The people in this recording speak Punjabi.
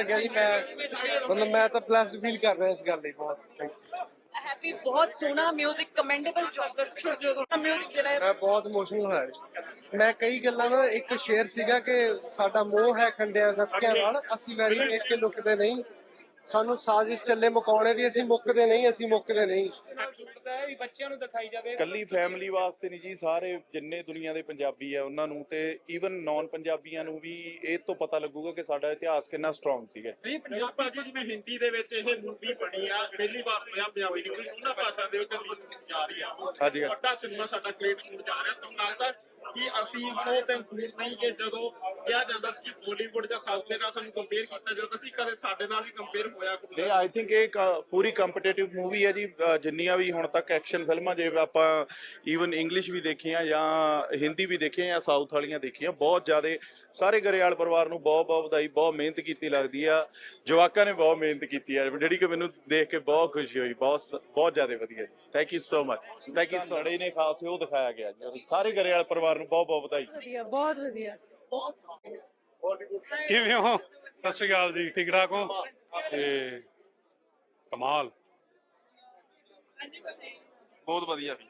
ਲੱਗਿਆ ਜੀ ਮੈਂ ਮਤਲਬ ਮੈਂ ਤਾਂ ਬlesed ਫੀਲ ਕਰ ਰਿਹਾ ਇਸ ਗੱਲ ਲਈ ਬਹੁਤ Thank you. ਹੈਪੀ ਬਹੁਤ ਸੋਹਣਾ 뮤직 ਕਮੈਂਡੇਬਲ ਜੋਗਸ ਛੋਟੇ ਛੋਟਾ 뮤직 ਜਿਹੜਾ ਹੈ ਮੈਂ ਬਹੁਤ ਇਮੋਸ਼ਨਲ ਹੋਇਆ ਜੀ। ਮੈਂ ਕਈ ਗੱਲਾਂ ਦਾ ਇੱਕ ਸ਼ੇਰ ਸੀਗਾ ਕਿ ਸਾਡਾ ਮੋਹ ਹੈ ਖੰਡਿਆਂ ਗੱਤਕਿਆਂ ਨਾਲ ਅਸੀਂ ਵੈਰੀ ਵੇਖ ਕੇ ਲੁਕਦੇ ਨਹੀਂ ਸਾਨੂੰ ਸਾਜ਼ਿਸ਼ ਚੱਲੇ ਮੁਕਾਉਣੇ ਦੀ ਅਸੀਂ ਮੁੱਕਦੇ ਨਹੀਂ ਅਸੀਂ ਮੁੱਕਦੇ ਨਹੀਂ। ਸੁਣਦਾ ਹੈ ਵੀ ਬੱਚਿਆਂ ਨੂੰ ਦਿਖਾਈ ਜਾਵੇ। ਕੱਲੀ ਫੈਮਿਲੀ ਵਾਸਤੇ ਨਹੀਂ ਜੀ ਸਾਰੇ ਜਿੰਨੇ ਦੁਨੀਆ ਦੇ ਪੰਜਾਬੀ ਆ ਉਹਨਾਂ ਨੂੰ ਤੇ ਈਵਨ ਨਾਨ ਪੰਜਾਬੀਆਂ ਨੂੰ ਵੀ ਇਹ ਤੋਂ ਪਤਾ ਲੱਗੂਗਾ ਕਿ ਸਾਡਾ ਇਤਿਹਾਸ ਕਿੰਨਾ ਸਟਰੋਂਗ ਸੀਗਾ। ਨਹੀਂ ਪੰਜਾਬ ਭਾਜੀ ਜਿਵੇਂ ਹਿੰਦੀ ਦੇ ਵਿੱਚ ਇਹ ਮੂਵੀ ਬਣੀ ਆ ਪਹਿਲੀ ਵਾਰ ਹੋਇਆ ਪੰਜਾਬੀ ਦੀ ਉਹਨਾਂ ਭਾਸ਼ਾ ਦੇ ਵਿੱਚ ਰਹੀ ਆ। ਹਾਂਜੀ। ਵੱਡਾ ਸਿਨੇਮਾ ਸਾਡਾ ਕ੍ਰੀਏਟ ਹੋਣ ਜਾ ਰਿਹਾ ਤੁਹਾਨੂੰ ਲੱਗਦਾ ਕਿ ਅਸੀਂ ਹੁਣ ਉਹ ਦੂਰ ਨਹੀਂ ਕਿ ਜਦੋਂ ਕਿਹਾ ਜਾਂਦਾ ਸੀ ਕਿ ਬਾਲੀਵੁੱਡ ਜਾਂ ਸਾਊਥ ਦੇ ਨਾਲ ਸਾਨੂੰ ਕੰਪੇਅਰ ਕੀਤਾ ਜਾਂਦਾ ਸੀ ਕਦੇ ਸਾਡੇ ਨਾਲ ਵੀ ਕੰਪੇਅਰ ਹੋਇਆ ਕੋਈ? ਨਹੀਂ ਆਈ ਥਿੰਕ ਇਹ ਪੂਰੀ ਕੰਪੀਟੀਟਿਵ ਮੂਵੀ ਹੈ ਜੀ। ਜਿੰਨੀਆਂ ਵੀ ਹੁਣ ਤੱਕ ਐਕਸ਼ਨ ਫਿਲਮਾਂ ਜੇ ਆਪਾਂ ਈਵਨ ਇੰਗਲਿਸ਼ ਵੀ ਦੇਖੀਆਂ ਜਾਂ ਹਿੰਦੀ ਵੀ ਦੇਖੀਆਂ ਜਾਂ ਸਾਊਥ ਵਾਲੀਆਂ ਦੇਖੀਆਂ ਬਹੁਤ ਜ਼ਿਆਦਾ ਸਾਰੇ ਗਰੇਵਾਲ ਪਰਿਵਾਰ ਨੂੰ ਬਹੁਤ ਬਹੁਤ ਵਧਾਈ ਬਹੁਤ ਮਿਹਨਤ ਕੀਤੀ ਲੱਗਦੀ ਆ। ਜਵਾਕਾਂ ਨੇ ਬਹੁਤ ਮਿਹਨਤ ਕੀਤੀ ਆ। ਜਿਹੜੀ ਕਿ ਮੈਨੂੰ ਦੇਖ ਕੇ ਬਹੁਤ ਖੁਸ਼ੀ ਹੋਈ ਬਹੁਤ ਬਹੁਤ ਜ਼ਿਆਦਾ ਵਧੀਆ ਜੀ। Thank you so much thank you ਸੜੇ ਨੇ ਖਾਸ ਉਹ ਦਿਖਾਇਆ ਗਿਆ ਜੀ ਸਾਰੇ ਗਰੇਵਾਲ ਪਰਿਵਾਰ ਨੂੰ ਬਹੁਤ ਬਹੁਤ ਵਧਾਈ। ਵਧੀਆ ਬਹੁਤ ਵਧੀਆ। ਕਿਵੇਂ ਹੋ? ਸਤਿ ਸ਼੍ਰੀ ਅਕਾਲ ਜੀ ਠੀਕ ਠਾਕ ਹੋ? ਤੇ ਕਮਾਲ। ਬਹੁਤ ਵਧੀਆ। ਵੀ